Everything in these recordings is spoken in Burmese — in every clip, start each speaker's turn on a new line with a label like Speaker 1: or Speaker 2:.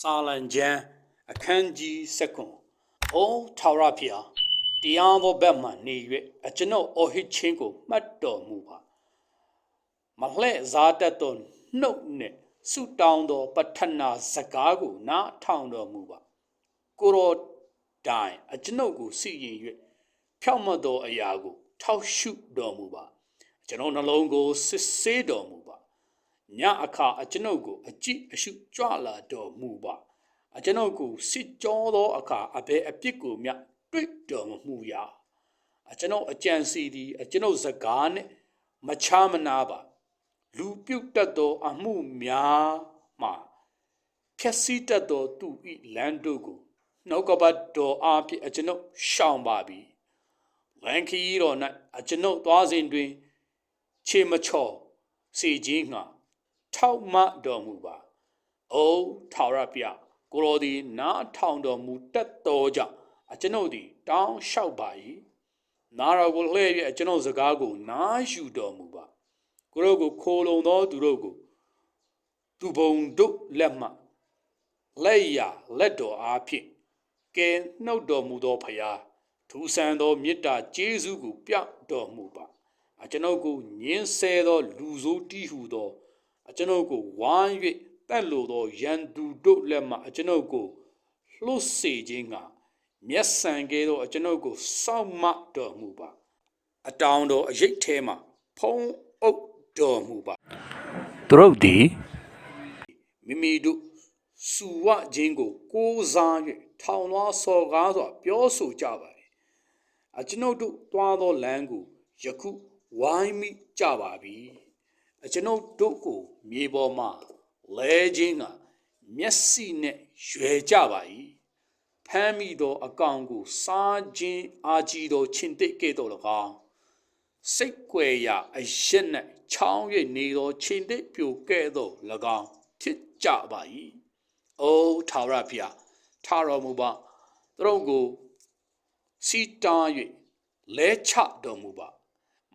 Speaker 1: စာလံကျမ်းအခန်းကြီး7ခွန်အိုထာဝရဖျားတရားသောဘက်မှနေ၍အကျွန်ုပ်အော်ဟစ်ခြင်းကိုမှတ်တော်မူပါမလှဲ့စားတတ်သောနှုတ်နှင့်ဆုတောင်းသောပဋ္ဌနာစကားကိုနားထောင်တော်မူပါကိုရောတိုင်အကျွန်ုပ်ကိုစီရင်၍ဖြောက်မတ်သောအရာကို ထောက်ရှုတော်မူပါကျွန်ုပ်နှလုံးကိုစစ်ဆေးတော်မူပါ ညအခါအကျွန်ုပ်ကိုအကြည့်အရှုကြွလာတော်မူပါအကျွန်ုပ်ကိုစစ်ကြောသောအခါအဘယ်အပြစ်ကိုမျှတွေ့တော်မမူရာအကျွန်ုပ်အကြံစီသည်အကျွန်ုပ်စကားနှင့်မချာမနာပါလူပြုတ်တတ်သောအမှုများမှာဖြည့်ဆည်းတတ်သောသူ၏လမ်းတို့ကိုနှုတ်ကပတ်တော်အားဖြင့်အကျွန်ုပ်ရှောင်ပါပြီလန်ခီတော်၌အကျွန်ုပ်သွားစဉ်တွင် ခြေမချော်စီခြင်းငှာ ထောက်မတော်မူပါ။အိုးထာဝရပြကိုရောသည် နားထောင်တော်မူတတ်တော်ကြောင့်အကျွန်ုပ်သည် တောင်းလျှောက်ပါ၏။နာတော်ကိုလှည့်၍အကျွန်ုပ်စကားကို နားယူတော်မူပါ။ကိုရောကိုခိုးလုံသောသူတို့ကိုသူဘုံတို့လက်မှလက်ရလက်တော်အားဖြင့်ကဲနှုတ်တော်မူသောဖရာထူဆန်းသောမေတ္တာကျေးဇူးကိုပြတော်မူပါ။အကျွန်ုပ်ကိုညင်းဆဲသော လူဆိုးတီးဟုသော အကျွန်ုပ်ကိုဝိုင်း၍တက်လိုသောရန်သူတို့လက်မှအကျွန်ုပ်ကိုလှုပ်စေခြင်းကမျက်စံကဲသောအကျွန်ုပ်ကိုစောင့်မတော်မူပါအတောင်တော်အရိတ်ထဲမှဖုံးအုပ်တော်မူပါ
Speaker 2: သူတို့သည်
Speaker 1: မိမိတို့စူဝခြင်းကိုကိုးစား၍ထောင်လွှားစော်ကားစွာပြောဆိုကြပါ၏အကျွန်ုပ်တို့တွားသောလမ်းကိုယခုဝိုင်းမိကြပါပြီအ ကျွန်ုပ်တို့ကိုမြေပေါ်မှလဲခြင်းကမျက်စိနဲ့ရွယ်ကြပါ၏ဖမ်းမိသောအကောင်ကိုစားခြင်းအာကြီးသောချင်းတိတ်ကဲ့သို့၎င်းစိတ်ွယ်ရာအရက်၌ချောင်း၍နေသောချင်းတိတ်ပြိုကဲ့သို့၎င်းဖြစ်ကြပါ၏အိုးထာဝရဘုရားထာတော်မူပါသူတို့ကိုစီတား၍လဲချတော်မူပါ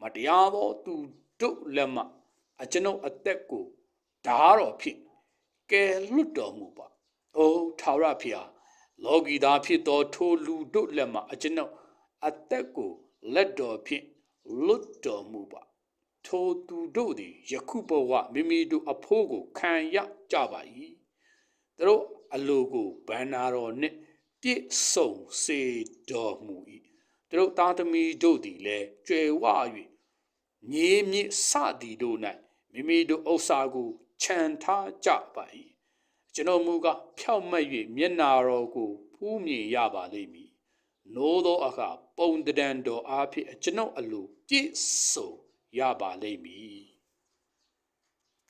Speaker 1: မတရားသောသူတို့လက်မှ အကျွန်ုပ်အသက်ကိုဓာတော်ဖြင့်ကယ်လွတ်တော်မူပါအိုးထာဝရဘုရားလောကီသားဖြစ်သောထိုလူတို့လက်မှအကျွန်ုပ်အသက်ကိုလက်တော်ဖြင့်လွတ်တော်မူပါထိုသူတို့သည်ယခုဘဝမိမိတို့အဖိုးကိုခံရကြပါ၏သူတို့အလိုကိုဗန္နာတော်နှင့်ပြည့်စုံစေတော်မူ၏သူတို့သားသမီးတို့သည်လည်းကြွယ်ဝ၍မြေမြင့်စသည်တို့၌ မိမိတို့ဥစ္စာကိုခြံထားကြပါ၏ကျွန်တော်မူကားဖြောက်မတ်၍မျက်နာတော်ကိုဖူးမြင်ရပါလိမ့်မည်နိုးသောအခါပုံတံတော်အားဖြင့်ကျွန်ုပ်အလိုပြည့်စုံရပါလိမ့်မည်